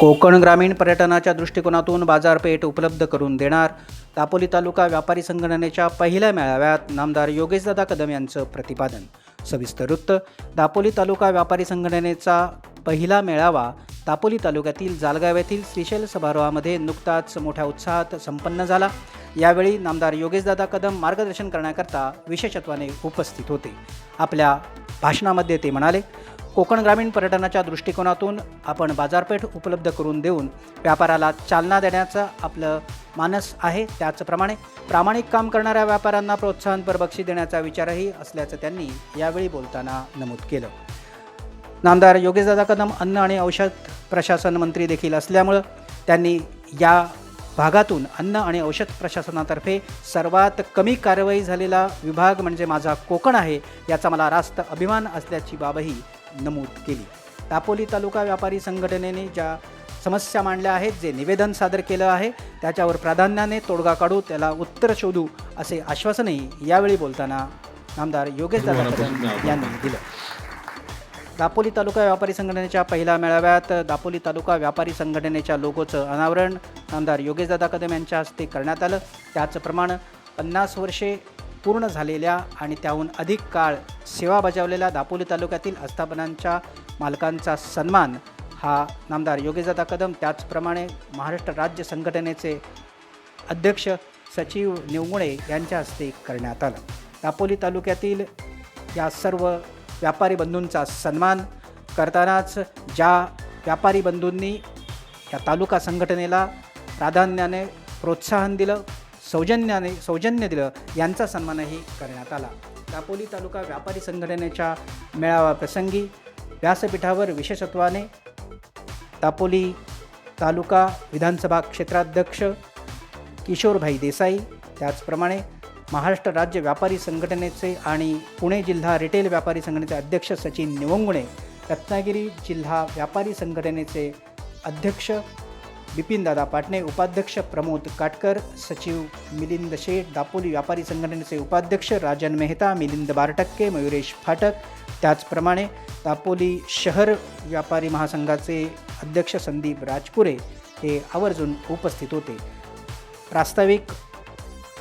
कोकण ग्रामीण पर्यटनाच्या दृष्टिकोनातून बाजारपेठ उपलब्ध करून देणार. दापोली तालुका व्यापारी संघटनेच्या पहिल्या मेळाव्यात नामदार योगेशदादा कदम यांचं प्रतिपादन. सविस्तर वृत्त दापोली तालुका व्यापारी संघटनेचा पहिला मेळावा दापोली तालुक्यातील जालगाव येथील श्रीशैल सभागृहामध्ये नुकताच मोठ्या उत्साहात संपन्न झाला. यावेळी नामदार योगेशदादा कदम मार्गदर्शन करण्याकरता विशेषत्वाने उपस्थित होते. आपल्या भाषणामध्ये ते म्हणाले कोकण ग्रामीण पर्यटनाच्या दृष्टिकोनातून आपण बाजारपेठ उपलब्ध करून देऊन व्यापाराला चालना देण्याचं आपलं मानस आहे. त्याचप्रमाणे प्रामाणिक काम करणाऱ्या व्यापाऱ्यांना प्रोत्साहनपर बक्षीस देण्याचा विचारही असल्याचं त्यांनी यावेळी बोलताना नमूद केलं. नामदार योगेशदादा कदम अन्न आणि औषध प्रशासन मंत्री देखील असल्यामुळं त्यांनी या भागातून अन्न आणि औषध प्रशासनातर्फे सर्वात कमी कारवाई झालेला विभाग म्हणजे माझा कोकण आहे याचा मला रास्त अभिमान असल्याची बाबही नमूद केली. दापोली तालुका व्यापारी संघटनेने ज्या समस्या मांडल्या आहेत जे निवेदन सादर केलं आहे त्याच्यावर प्राधान्याने तोडगा काढू त्याला उत्तर शोधू असे आश्वासनही यावेळी बोलताना नामदार योगेशदादा कदम यांनी दिलं. दापोली तालुका व्यापारी संघटनेच्या पहिल्या मेळाव्यात दापोली तालुका व्यापारी संघटनेच्या लोगोचं अनावरण आमदार योगेशदादा कदम यांच्या हस्ते करण्यात आलं. त्याचप्रमाणे पन्नास वर्षे पूर्ण झालेल्या आणि त्याहून अधिक काळ सेवा बजावलेल्या दापोली तालुक्यातील आस्थापनांच्या मालकांचा सन्मान हा नामदार योगेशदादा कदम त्याचप्रमाणे महाराष्ट्र राज्य संघटनेचे अध्यक्ष सचिव निवगुणे यांच्या हस्ते करण्यात आलं. दापोली तालुक्यातील या सर्व व्यापारी बंधूंचा सन्मान करतानाच ज्या व्यापारी बंधूंनी या तालुका संघटनेला प्राधान्याने प्रोत्साहन दिलं सौजन्याने सौजन्य दिलं. यांचा सन्मानही करण्यात आला. दापोली तालुका व्यापारी संघटनेच्या मेळाव्याप्रसंगी व्यासपीठावर विशेषत्वाने दापोली तालुका विधानसभा क्षेत्राध्यक्ष किशोरभाई देसाई त्याचप्रमाणे महाराष्ट्र राज्य व्यापारी संघटनेचे आणि पुणे जिल्हा रिटेल व्यापारी संघटनेचे अध्यक्ष सचिन निवंगुणे रत्नागिरी जिल्हा व्यापारी संघटनेचे अध्यक्ष बिपिनदादा पाटणे उपाध्यक्ष प्रमोद काटकर सचिव मिलिंद शेठ दापोली व्यापारी संघटनेचे उपाध्यक्ष राजन मेहता मिलिंद बारटक्के मयुरेश फाटक. त्याचप्रमाणे दापोली शहर व्यापारी महासंघाचे अध्यक्ष संदीप राजपुरे हे आवर्जून उपस्थित होते. प्रास्ताविक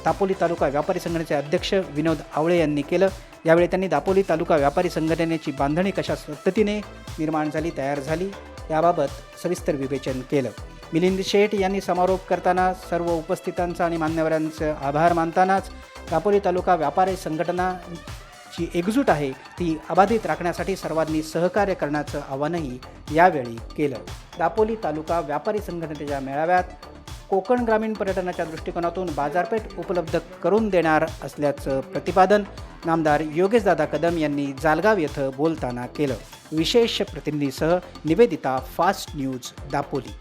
दापोली तालुका व्यापारी संघटनेचे अध्यक्ष विनोद आवळे यांनी केलं. यावेळी त्यांनी दापोली तालुका व्यापारी संघटनेची बांधणी कशा पद्धतीने निर्माण झाली तयार झाली याबाबत सविस्तर विवेचन केलं. मिलिंद शेठ यांनी समारोप करताना सर्व उपस्थितांचा आणि मान्यवरांचं आभार मानतानाच दापोली तालुका व्यापारी संघटनाची एकजूट आहे ती अबाधित राखण्यासाठी सर्वांनी सहकार्य करण्याचं आवाहनही यावेळी केलं. दापोली तालुका व्यापारी संघटनेच्या मेळाव्यात कोकण ग्रामीण पर्यटनाच्या दृष्टिकोनातून बाजारपेठ उपलब्ध करून देणार असल्याचं प्रतिपादन नामदार योगेशदादा कदम यांनी जालगाव येथं बोलताना केलं. विशेष प्रतिनिधीसह निवेदिता फास्ट न्यूज दापोली.